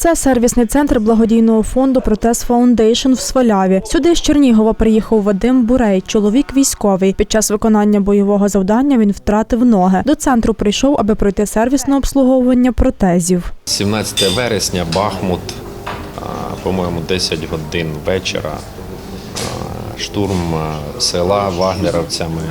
Це сервісний центр благодійного фонду Протез Фаундейшн в Сваляві. Сюди з Чернігова приїхав Вадим Бурей, чоловік військовий. Під час виконання бойового завдання він втратив ноги. До центру прийшов, аби пройти сервісне обслуговування протезів. 17 вересня, Бахмут, по-моєму, 10 годин вечора. Штурм села вагнеровцями.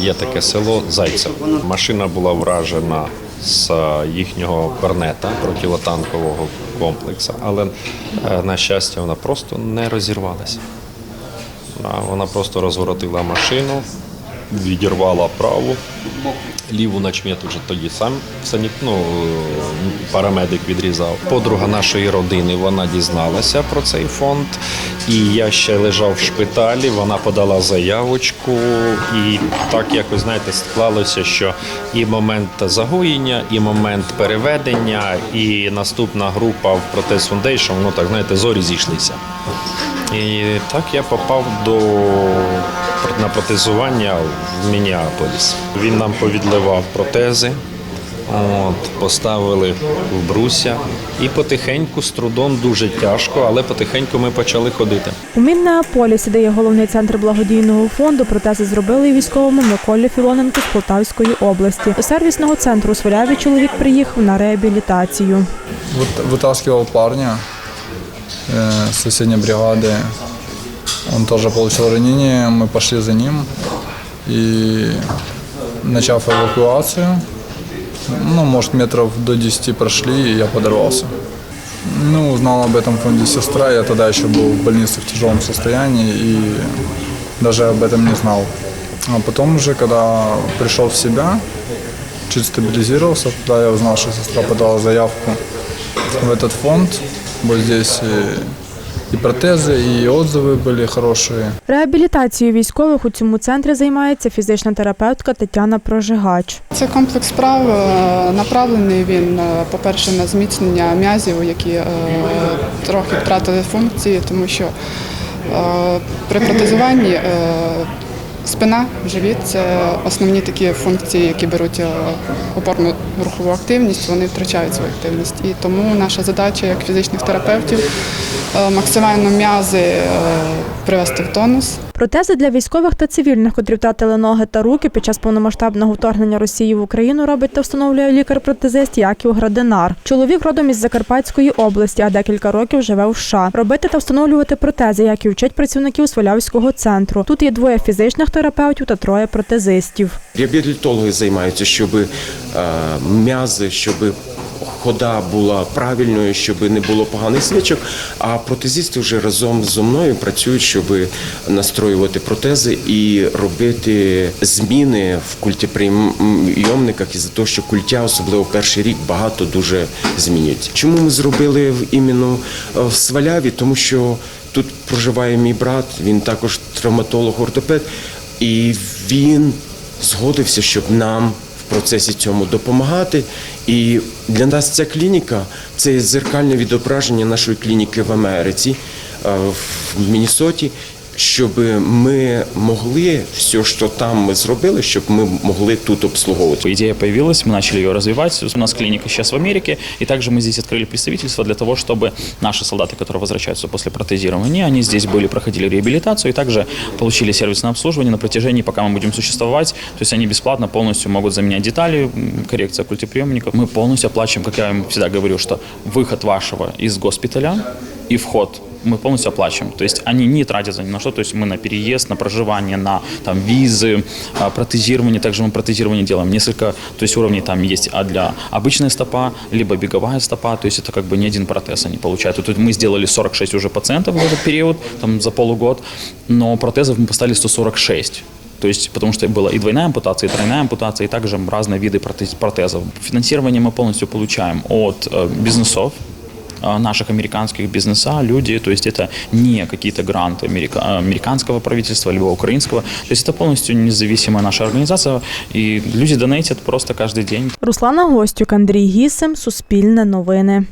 Є таке село Зайцев. Машина була вражена з їхнього корнета противотанкового комплексу, але е, на щастя вона просто не розірвалася. Вона просто розворотила машину, відірвала праву, ліву начмет уже тоді сам санік, ну, парамедик відрізав. Подруга нашої родини вона дізналася про цей фонд. І я ще лежав в шпиталі, вона подала заявочку, і так якось знаєте склалося, що і момент загоєння, і момент переведення, і наступна група в Протез Foundation, ну так знаєте, зорі зійшлися. І так я попав до на протезування в Мініаполіс. Він нам повідливав протези, от, поставили в бруся і потихеньку, з трудом дуже тяжко, але потихеньку ми почали ходити. У Міннеаполісі, де є головний центр благодійного фонду, протези зробили і військовому Миколі Філоненку з Полтавської області. До сервісного центру у Сваляві чоловік приїхав на реабілітацію. Вот- вытаскивал парня э, с соседней бригады. Он тоже получил ранение. Мы пошли за ним и, начав эвакуацию, ну, может, метров до 10 прошли, и я подорвался. Ну, узнал об этом фонде сестра. Я тогда еще был в больнице в тяжелом состоянии и даже об этом не знал. А потом уже, когда пришел в себя, чуть стабилизировался, тогда я узнал, что сестра подала заявку в этот фонд. Вот здесь и, и протезы, и отзывы были хорошие. Реабілітацією військових у цьому центрі займається фізична терапевтка Тетяна Прожигач. Це комплекс справ е, направлений він, е, по-перше, на зміцнення м'язів, які е, трохи втратили функції, тому що е, при протезуванні е, спина, живіт це основні такі функції, які беруть е, опорну рухову активність, вони втрачають свою активність. І тому наша задача як фізичних терапевтів е, максимально м'язи е, привести в тонус. Протези для військових та цивільних, котрі втратили ноги та руки під час повномасштабного вторгнення Росії в Україну, робить та встановлює лікар-протезист Яків Градинар. Чоловік родом із Закарпатської області, а декілька років живе в США. Робити та встановлювати протези, як і вчать працівників Свалявського центру. Тут є двоє фізичних терапевтів та троє протезистів. Реабілітологи займаються, щоб е, м'язи, щоб хода була правильною, щоб не було поганих звичок. А протезисти вже разом зі мною працюють, щоб настроювати протези і робити зміни в культеприйомниках із-за того, що культя, особливо перший рік, багато дуже змінюється. Чому ми зробили іменно е, в Сваляві? Тому що тут проживає мій брат, він також травматолог-ортопед, і він згодився, щоб нам процесі цьому допомагати. І для нас ця клініка це зеркальне відображення нашої клініки в Америці, е, в Міннесоті, щоб ми могли все, що там ми зробили, щоб ми могли тут обслуговувати. Идея появилась, мы начали ее развивать. У нас клиника сейчас в Америке, и также мы здесь открыли представительство для того, чтобы наши солдаты, которые возвращаются после протезирования, они здесь были, проходили реабилитацию и также получили сервисное обслуживание на протяжении, пока мы будем существовать. То есть они бесплатно полностью могут заменять детали, м, коррекция культеприемников. Мы полностью оплачиваем, как я им всегда говорю, что выход вашего из госпиталя и вход мы полностью оплачиваем. То есть они не тратятся ни на что. То есть мы на переезд, на проживание, на там, визы, а, протезирование. Также мы протезирование делаем несколько то есть уровней. Там есть а для обычная стопа, либо беговая стопа. То есть это как бы не один протез они получают. Тут мы сделали 46 уже пациентов в этот период, там за полугод, но протезов мы поставили 146. То есть, потому что была и двойная ампутация, и тройная ампутация, и также разные виды протез- протезов. Финансирование мы полностью получаем от э, бизнесов, наших американских бизнеса, люди, то есть это не какие-то гранты америка- американского правительства, либо украинского, то есть это полностью независимая наша организация, и люди донатят просто каждый день. Руслана Гостюк, Андрій Гісим, Суспільне новини.